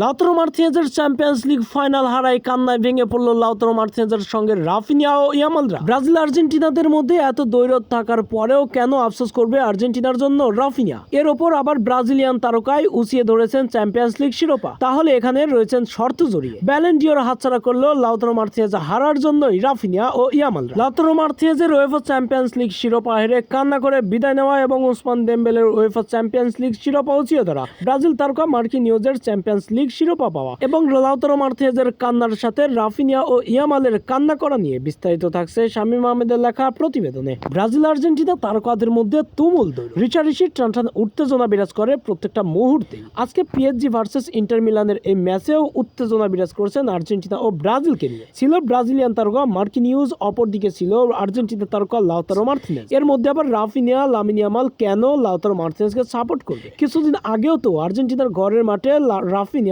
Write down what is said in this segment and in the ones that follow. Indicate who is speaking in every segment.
Speaker 1: Lautaro মার্টিনেজের Champions league final হারায় কান্নায় ভেঙে পড়ল লাউতারো মার্টিনেজের সঙ্গে রাফিনিয়া ও ইয়ামালরা। ব্রাজিল আর্জেন্টিনাদের মধ্যে এত দৈরত থাকার পরেও কেন আফসোস করবে আর্জেন্টিনার জন্য রাফিনিয়া? এর ওপর আবার ব্রাজিলিয়ান তারকায় উচিয়ে ধরেছেন চ্যাম্পিয়ন্স লিগ শিরোপা। তাহলে এখানে রয়েছেন শর্ত জড়িয়ে। ব্যালেন্ডিওর হাতছাড়া করল লাউতারো মার্টিনেজ হারার জন্যই রাফিনিয়া ও ইয়ামাল লাউতারো মার্টিনেজের ওয়েফা চ্যাম্পিয়ন্স লিগ শিরোপা হেরে কান্না করে বিদায় নেওয়া এবং ওসমান দেম্বেলের ওয়েফা চ্যাম্পিয়ন্স লিগ শিরোপা উচিয়ে ধরা। ব্রাজিল তারকা মার্কিন নিউজের চ্যাম্পিয়ন্স লিগ শিরোপা পাওয়া এবং লাউতারো মার্টিনেজের কান্নার সাথে রাফিনিয়া ও ইয়ামালের কান্না করা নিয়ে বিস্তারিত থাকছে শামীম আহমেদের লেখা প্রতিবেদনে। ব্রাজিল আর্জেন্টিনা তারকাদের মধ্যে তুমুল দৌড় রিচারিসি টান টান উত্তেজনা বিরাজ করে প্রত্যেকটা মুহূর্তে আজকে পিএসজি ভার্সেস ইন্টার মিলানের এই ম্যাচেও উত্তেজনা বিরাজ করেছেন আর্জেন্টিনা ও ব্রাজিলকে নিয়ে। ছিল ব্রাজিলিয়ান তারকা মার্কিন নিউজ, অপরদিকে ছিল আর্জেন্টিনা তারকা লাউতারো মার্টিনেজ এর মধ্যে আবার রাফিনিয়া লামিনিয়ামাল কেন লাউতারো মার্টিনেজকে সাপোর্ট করবে? কিছুদিন আগেও তো আর্জেন্টিনার ঘরের মাঠে লা-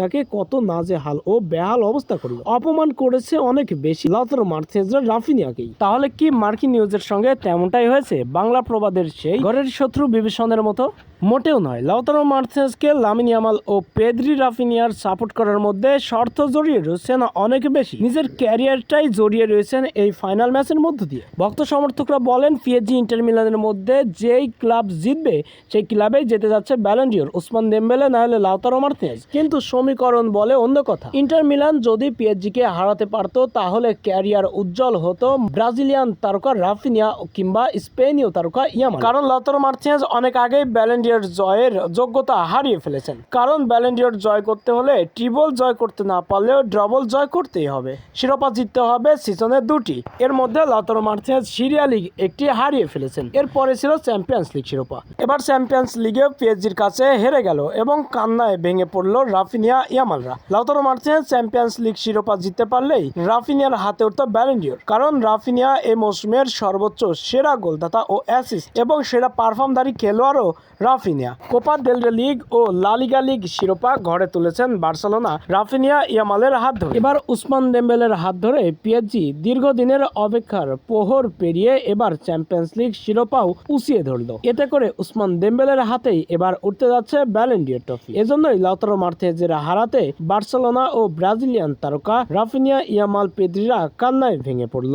Speaker 1: রাফিনিয়াকে কত নাজেহাল ও বেহাল অবস্থা করল অপমান করেছে অনেক বেশি। লাউতারো মার্টিনেজরা রাফিনিয়াকেই। তাহলে কি মার্কিন নিউজের সঙ্গে তেমনটাই হয়েছে? বাংলা প্রবাদের সেই ঘরের শত্রু বিভীষণের মতো? মোটেও নয়। লাউতারো মার্টিনেজকে লামিনিয়ামাল ও পেদ্রি রাফিনিয়ার সাপোর্ট করার মধ্যে শর্ত জড়িয়ে রয়েছেন অনেক বেশি। নিজের ক্যারিয়ারটাই জড়িয়ে রয়েছেন এই ফাইনাল ম্যাচের মধ্য দিয়ে। ভক্ত সমর্থকরা বলেন, পিএসজি ইন্টার মিলানের মধ্যে যেই ক্লাব জিতবে, সেই ক্লাবেই যেতে যাচ্ছে ব্যালেন্ডিওর ওসমান দেম্বেলে না হলে লাউতারো মার্টিনেজ কিন্তু সমীকরণ বলে অন্য কথা। ইন্টার মিলান যদি পিএসজিকে হারাতে পারতো, তাহলে ক্যারিয়ার উজ্জ্বল হতো ব্রাজিলিয়ান তারকা রাফিনিয়া কিংবা স্পেনীয় তারকা ইয়ামান কারণ লাউতারো মার্টিনেজ অনেক আগেই ব্যালেন্ডিয়র জয়ের যোগ্যতা হারিয়ে ফেলেছেন। কারণ ব্যালেন্ডিয়র জয় করতে হলে ট্রিবল জয় করতে না পারলেও ডবল জয় করতেই হবে। শিরোপা জিততে হবে সিজনে দুটি। এর মধ্যে লাউতারো মার্টিনেজ সিরিয়া লিগ একটি হারিয়ে ফেলেছেন। এরপরে ছিল চ্যাম্পিয়ন্স লিগ শিরোপা। এবার চ্যাম্পিয়ন্স লিগে পিএসজির কাছে হেরে গেল এবং কান্নায় ভেঙে পড়ল রাফিনিয়া ইয়ামালরা। লাউতারো মার্টিনেজ চ্যাম্পিয়ন্স লিগ শিরোপা জিততে পারলেই রাফিনিয়ার হাতে উঠত ব্যালেন্ডিয়র কারণ রাফিনিয়া মৌসুমের সর্বোচ্চ সেরা গোলদাতা ও অ্যাসিস্ট এবং সেরা পারফর্মদারি খেলোয়াড়ও রাফিনিয়া। কোপা লিগ ও লা লিগা শিরোপা ঘরে তুলেছেন বার্সেলোনা। রাফিনিয়া ইয়ামালের হাত ধরে। এবার উসমান হাত ধরে পিএসজি দীর্ঘদিনের অপেক্ষার পোহর পেরিয়ে এবার চ্যাম্পিয়ন্স লিগ শিরোপাও উচিয়ে ধরলো। এতে করে উসমান দেম্বেলের হাতেই এবার উঠতে যাচ্ছে ব্যালেন্ডিয়ার ট্রফি এজন্যই লাউতারো মার্থেজের হারাতে বার্সেলোনা ও ব্রাজিলিয়ান তারকা রাফিনিয়া ইয়ামাল পেদ্রিরা কান্নায় ভেঙে পড়ল।